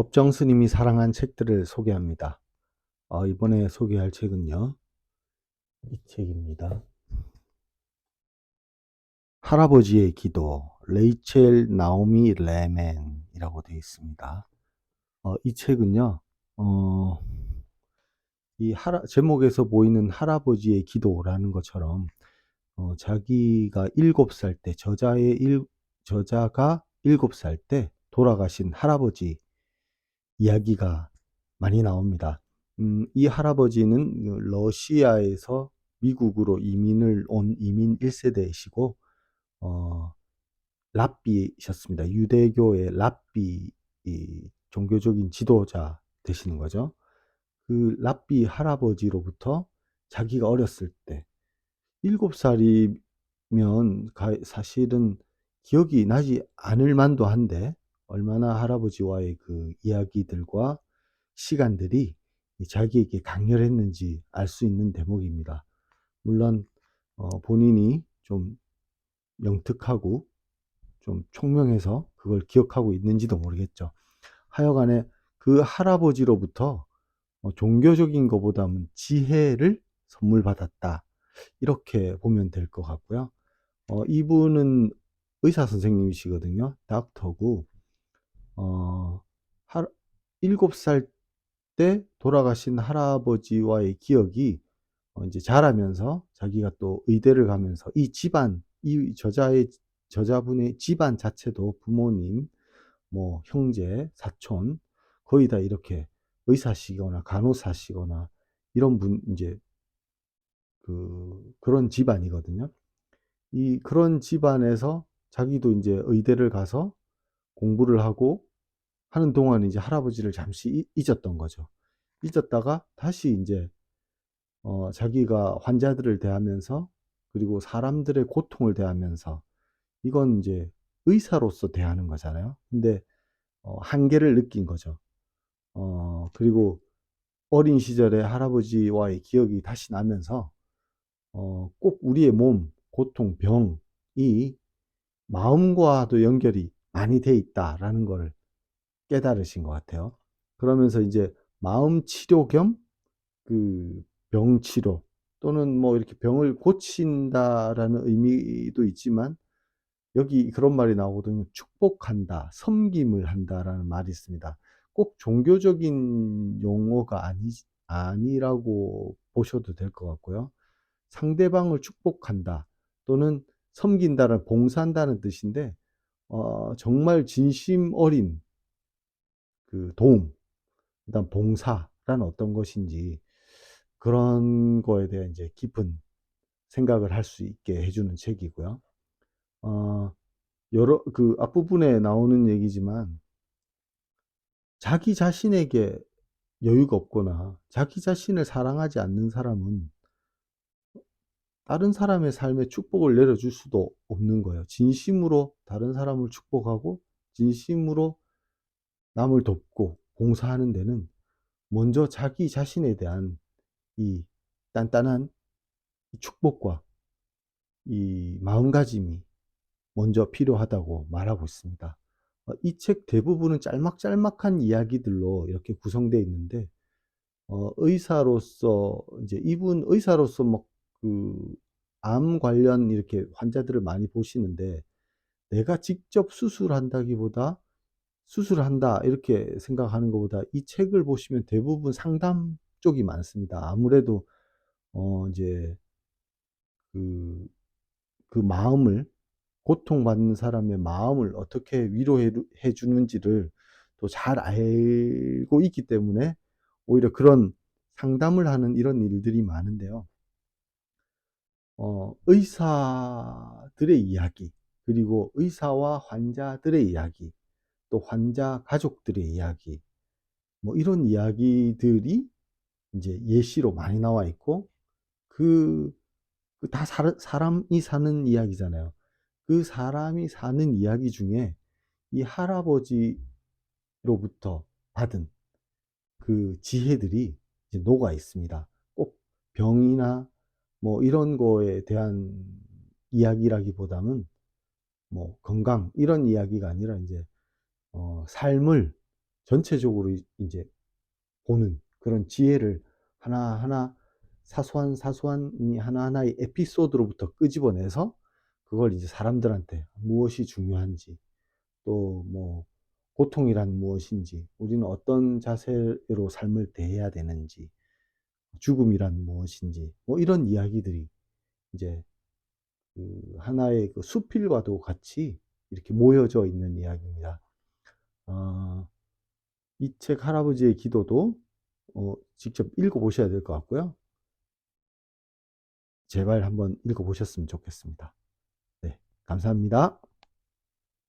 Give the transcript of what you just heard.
법정 스님이 사랑한 책들을 소개합니다. 어, 이번에 소개할 책은요. 이 책입니다. 할아버지의 기도, 레이첼 나오미 레멘이라고 되어 있습니다. 어, 이 책은요, 어, 이 할아, 제목에서 보이는 할아버지의 기도라는 것처럼, 어, 자기가 일곱 살 때, 저자의 일, 저자가 일곱 살 때 돌아가신 할아버지 이야기가 많이 나옵니다. 음, 이 할아버지는 그 러시아에서 미국으로 이민을 온 이민 1세대이시고, 어, 랍비셨습니다. 유대교의 랍비, 이 종교적인 지도자 되시는 거죠. 그 랍비 할아버지로부터 자기가 어렸을 때, 일곱 살이면 사실은 기억이 나지 않을 만도 한데, 얼마나 할아버지와의 그 이야기들과 시간들이 자기에게 강렬했는지 알 수 있는 대목입니다. 물론 어, 본인이 좀 영특하고 좀 총명해서 그걸 기억하고 있는지도 모르겠죠. 하여간에 그 할아버지로부터 어, 종교적인 것보다는 지혜를 선물 받았다. 이렇게 보면 될 것 같고요. 어, 이분은 의사 선생님이시거든요. 닥터고 어, 할, 7살 때 돌아가신 할아버지와의 기억이 어, 이제 자라면서 자기가 또 의대를 가면서 이 집안, 이 저자의, 저자분의 집안 자체도 부모님, 뭐, 형제, 사촌, 거의 다 이렇게 의사시거나 간호사시거나 이런 분, 이제, 그, 그런 집안이거든요. 이, 그런 집안에서 자기도 이제 의대를 가서 공부를 하고 하는 동안 이제 할아버지를 잠시 잊었던 거죠. 잊었다가 다시 이제 어, 자기가 환자들을 대하면서 그리고 사람들의 고통을 대하면서 이건 이제 의사로서 대하는 거잖아요. 근데 어, 한계를 느낀 거죠. 어, 그리고 어린 시절에 할아버지와의 기억이 다시 나면서 어, 꼭 우리의 몸, 고통, 병이 마음과도 연결이 많이 돼 있다라는 걸 깨달으신 것 같아요. 그러면서 이제 마음 치료 겸 그 병 치료 또는 뭐 이렇게 병을 고친다라는 의미도 있지만 여기 그런 말이 나오거든요. 축복한다, 섬김을 한다라는 말이 있습니다. 꼭 종교적인 용어가 아니, 아니라고 보셔도 될 것 같고요. 상대방을 축복한다 또는 섬긴다는 봉사한다는 뜻인데 어, 정말 진심 어린 그 도움, 그다음 봉사란 어떤 것인지 그런 거에 대한 이제 깊은 생각을 할 수 있게 해주는 책이고요. 어, 여러 그 앞부분에 나오는 얘기지만 자기 자신에게 여유가 없거나 자기 자신을 사랑하지 않는 사람은 다른 사람의 삶에 축복을 내려줄 수도 없는 거예요. 진심으로 다른 사람을 축복하고 진심으로 남을 돕고 봉사하는 데는 먼저 자기 자신에 대한 이 단단한 축복과 이 마음가짐이 먼저 필요하다고 말하고 있습니다. 어, 이책 대부분은 짤막짤막한 이야기들로 이렇게 구성되어 있는데, 어, 의사로서, 이제 이분 의사로서 뭐그암 관련 이렇게 환자들을 많이 보시는데, 내가 직접 수술한다기보다 수술한다 이렇게 생각하는 것보다 이 책을 보시면 대부분 상담 쪽이 많습니다. 아무래도 어 이제 그, 그 마음을 고통받는 사람의 마음을 어떻게 위로해 주는지를 또 잘 알고 있기 때문에 오히려 그런 상담을 하는 이런 일들이 많은데요. 어, 의사들의 이야기, 그리고 의사와 환자들의 이야기, 또 환자 가족들의 이야기, 뭐 이런 이야기들이 이제 예시로 많이 나와 있고, 그, 그 다 사람이 사는 이야기잖아요. 그 사람이 사는 이야기 중에 이 할아버지로부터 받은 그 지혜들이 이제 녹아 있습니다. 꼭 병이나 뭐 이런 거에 대한 이야기라기보다는 뭐 건강 이런 이야기가 아니라 이제 어, 삶을 전체적으로 이- 이제 보는 그런 지혜를 하나하나 사소한 사소한 이 하나하나의 에피소드로부터 끄집어내서 그걸 이제 사람들한테 무엇이 중요한지 또 뭐 고통이란 무엇인지 우리는 어떤 자세로 삶을 대해야 되는지 죽음이란 무엇인지 뭐 이런 이야기들이 이제 그 하나의 그 수필과도 같이 이렇게 모여져 있는 이야기입니다. 어, 이책 할아버지의 기도도 어, 직접 읽어보셔야 될 것 같고요. 제발 한번 읽어보셨으면 좋겠습니다. 네, 감사합니다.